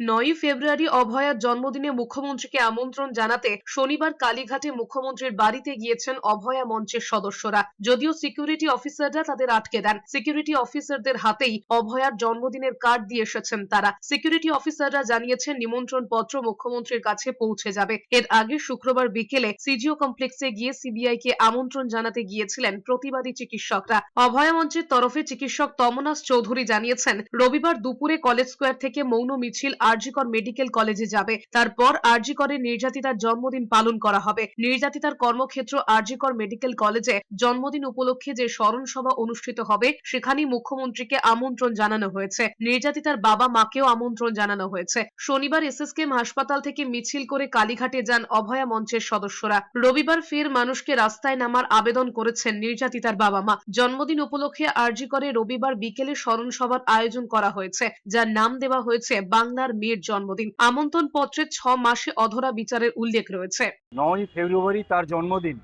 নয়ই ফেব্রুয়ারি অভয়ার জন্মদিনে মুখ্যমন্ত্রীকে আমন্ত্রণ জানাতে শনিবার কালীঘাটে মুখ্যমন্ত্রীর বাড়িতে গিয়েছেন অভয়া মঞ্চের সদস্যরা। যদিও সিকিউরিটি অফিসাররা তাদের আটকে দেন। সিকিউরিটি অফিসারদের হাতেই অভয়ার জন্মদিনের কার্ড দিয়ে এসেছেন তারা। সিকিউরিটি অফিসাররা জানিয়েছেন নিমন্ত্রণ পত্র মুখ্যমন্ত্রীর কাছে পৌঁছে যাবে। এর আগে শুক্রবার বিকেলে সিজিও কমপ্লেক্সে গিয়ে সিবিআই কে আমন্ত্রণ জানাতে গিয়েছিলেন প্রতিবাদী চিকিৎসকরা। অভয়া মঞ্চের তরফে চিকিৎসক তমনাস চৌধুরী জানিয়েছেন, রবিবার দুপুরে কলেজ স্কোয়ার থেকে মৌন মিছিল আরজিকর মেডিকেল কলেজে যাবে। তারপর আরজিকরের নির্যাতিতার জন্মদিন পালন করা হবে। নির্যাতিতার কর্মক্ষেত্র আরজিকর মেডিকেল কলেজে জন্মদিন উপলক্ষে যে স্মরণ সভা অনুষ্ঠিত হবে, সেখানেই মুখ্যমন্ত্রীকে আমন্ত্রণ জানানো হয়েছে। নির্যাতিতার বাবা মাকেও আমন্ত্রণ জানানো হয়েছে। শনিবার এসএসকেএম হাসপাতাল থেকে মিছিল করে কালীঘাটে যান অভয়া মঞ্চের সদস্যরা। রবিবার ফের মানুষকে রাস্তায় নামার আবেদন করেছেন নির্যাতিতার বাবা মা। জন্মদিন উপলক্ষে আরজি করে রবিবার বিকেলে স্মরণ সভার আয়োজন করা হয়েছে, যার নাম দেওয়া হয়েছে বাংলার মেয়ের জন্মদিন। আমন্ত্রণ পত্রে ছ মাসে অধরা বিচারের উল্লেখ রয়েছে। নয় ফেব্রুয়ারি তার জন্মদিন।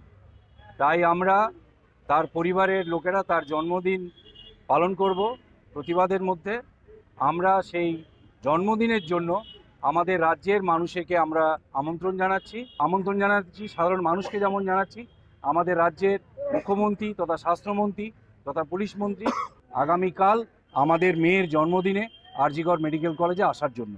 তাই আমরা তার পরিবারের লোকেরা তার জন্মদিন পালন করব প্রতিবাদের মধ্যে। আমরা সেই জন্মদিনের জন্য আমাদের রাজ্যের মানুষকে আমরা আমন্ত্রণ জানাচ্ছি। আমন্ত্রণ জানাচ্ছি, সাধারণ মানুষকে যেমন জানাচ্ছি, আমাদের রাজ্যের মুখ্যমন্ত্রী তথা স্বাস্থ্যমন্ত্রী তথা পুলিশ মন্ত্রী। আগামীকাল আমাদের মেয়ের জন্মদিনে আরজিগড় মেডিকেল কলেজে আসার জন্য।